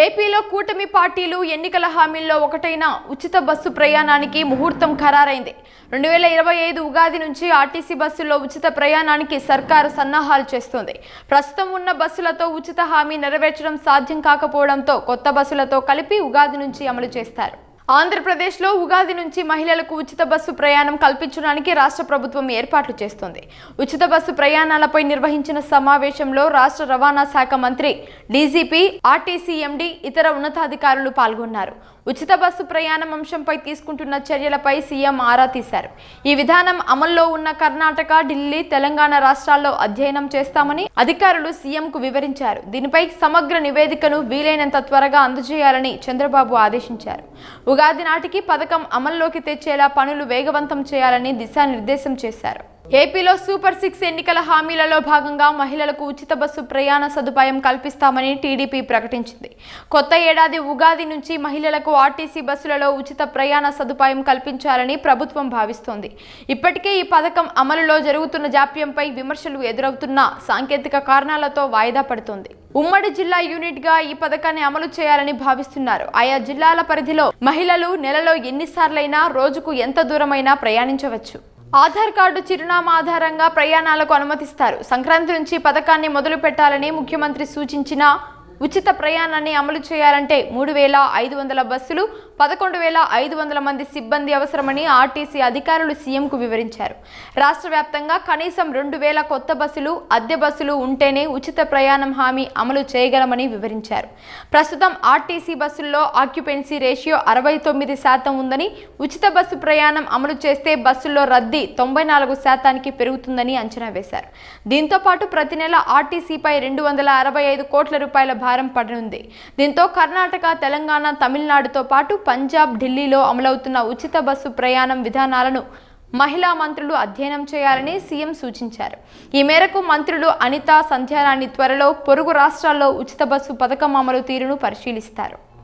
ఏపీలో కూటమి పార్టీలు ఎన్నికల హామీల్లో ఒకటైన ఉచిత బస్సు ప్రయాణానికి ముహూర్తం ఖరారైంది. రెండు వేల ఇరవై ఐదు ఉగాది నుంచి ఆర్టీసీ బస్సుల్లో ఉచిత ప్రయాణానికి సర్కారు సన్నాహాలు చేస్తోంది. ప్రస్తుతం ఉన్న బస్సులతో ఉచిత హామీ నెరవేర్చడం సాధ్యం కాకపోవడంతో కొత్త బస్సులతో కలిపి ఉగాది నుంచి అమలు చేస్తారు. ఆంధ్రప్రదేశ్లో ఉగాది నుంచి మహిళలకు ఉచిత బస్సు ప్రయాణం కల్పించడానికి రాష్ట్ర ప్రభుత్వం ఏర్పాట్లు చేస్తోంది. ఉచిత బస్సు ప్రయాణాలపై నిర్వహించిన సమావేశంలో రాష్ట్ర రవాణా శాఖ మంత్రి డీజీపీ ఆర్టీసీఎండి ఇతర ఉన్నతాధికారులు పాల్గొన్నారు. ఉచిత బస్సు ప్రయాణం అంశంపై తీసుకుంటున్న చర్యలపై సీఎం ఆరా తీశారు. ఈ విధానం అమల్లో ఉన్న కర్ణాటక ఢిల్లీ తెలంగాణ రాష్ట్రాల్లో అధ్యయనం చేస్తామని అధికారులు సీఎంకు వివరించారు. దీనిపై సమగ్ర నివేదికను వీలైనంత త్వరగా అందజేయాలని చంద్రబాబు ఆదేశించారు. ఉగాది నాటికి పథకం అమల్లోకి తెచ్చేలా పనులు వేగవంతం చేయాలని దిశానిర్దేశం చేశారు. ఏపీలో సూపర్ సిక్స్ ఎన్నికల హామీలలో భాగంగా మహిళలకు ఉచిత బస్సు ప్రయాణ సదుపాయం కల్పిస్తామని టీడీపీ ప్రకటించింది. కొత్త ఏడాది ఉగాది నుంచి మహిళలకు ఆర్టీసీ బస్సులలో ఉచిత ప్రయాణ సదుపాయం కల్పించాలని ప్రభుత్వం భావిస్తోంది. ఇప్పటికే ఈ పథకం అమలులో జరుగుతున్న జాప్యంపై విమర్శలు ఎదురవుతున్న సాంకేతిక కారణాలతో వాయిదా పడుతోంది. ఉమ్మడి జిల్లా యూనిట్గా ఈ పథకాన్ని అమలు చేయాలని భావిస్తున్నారు. ఆయా జిల్లాల పరిధిలో మహిళలు నెలలో ఎన్నిసార్లైనా రోజుకు ఎంత దూరమైనా ప్రయాణించవచ్చు. ఆధార్ కార్డు చిరునామా ఆధారంగా ప్రయాణాలకు అనుమతిస్తారు. సంక్రాంతి నుంచి పథకాన్ని మొదలు పెట్టాలని ముఖ్యమంత్రి సూచించిన ఉచిత ప్రయాణాన్ని అమలు చేయాలంటే మూడు వేల ఐదు వందల బస్సులు పదకొండు వేల ఐదు వందల మంది సిబ్బంది అవసరమని ఆర్టీసీ అధికారులు సీఎంకు వివరించారు. రాష్ట్ర వ్యాప్తంగా కనీసం రెండు వేల కొత్త బస్సులు అద్దె బస్సులు ఉంటేనే ఉచిత ప్రయాణం హామీ అమలు చేయగలమని వివరించారు. ప్రస్తుతం ఆర్టీసీ బస్సుల్లో ఆక్యుపెన్సీ రేషియో అరవై తొమ్మిది శాతం ఉందని ఉచిత బస్సు ప్రయాణం అమలు చేస్తే బస్సుల్లో రద్దీ తొంభై నాలుగు శాతానికి పెరుగుతుందని అంచనా వేశారు. దీంతో పాటు ప్రతి నెల ఆర్టీసీపై రెండు వందల అరవై ఐదు కోట్ల రూపాయల భారం పడనుంది. దీంతో కర్ణాటక తెలంగాణ తమిళనాడుతో పాటు పంజాబ్ ఢిల్లీలో అమలవుతున్న ఉచిత బస్సు ప్రయాణం విధానాలను మహిళా మంత్రులు అధ్యయనం చేయాలని సీఎం సూచించారు. ఈ మేరకు మంత్రులు అనిత సంధ్యారాణి త్వరలో పొరుగు రాష్ట్రాల్లో ఉచిత బస్సు పథకం అమలు తీరును పరిశీలిస్తారు.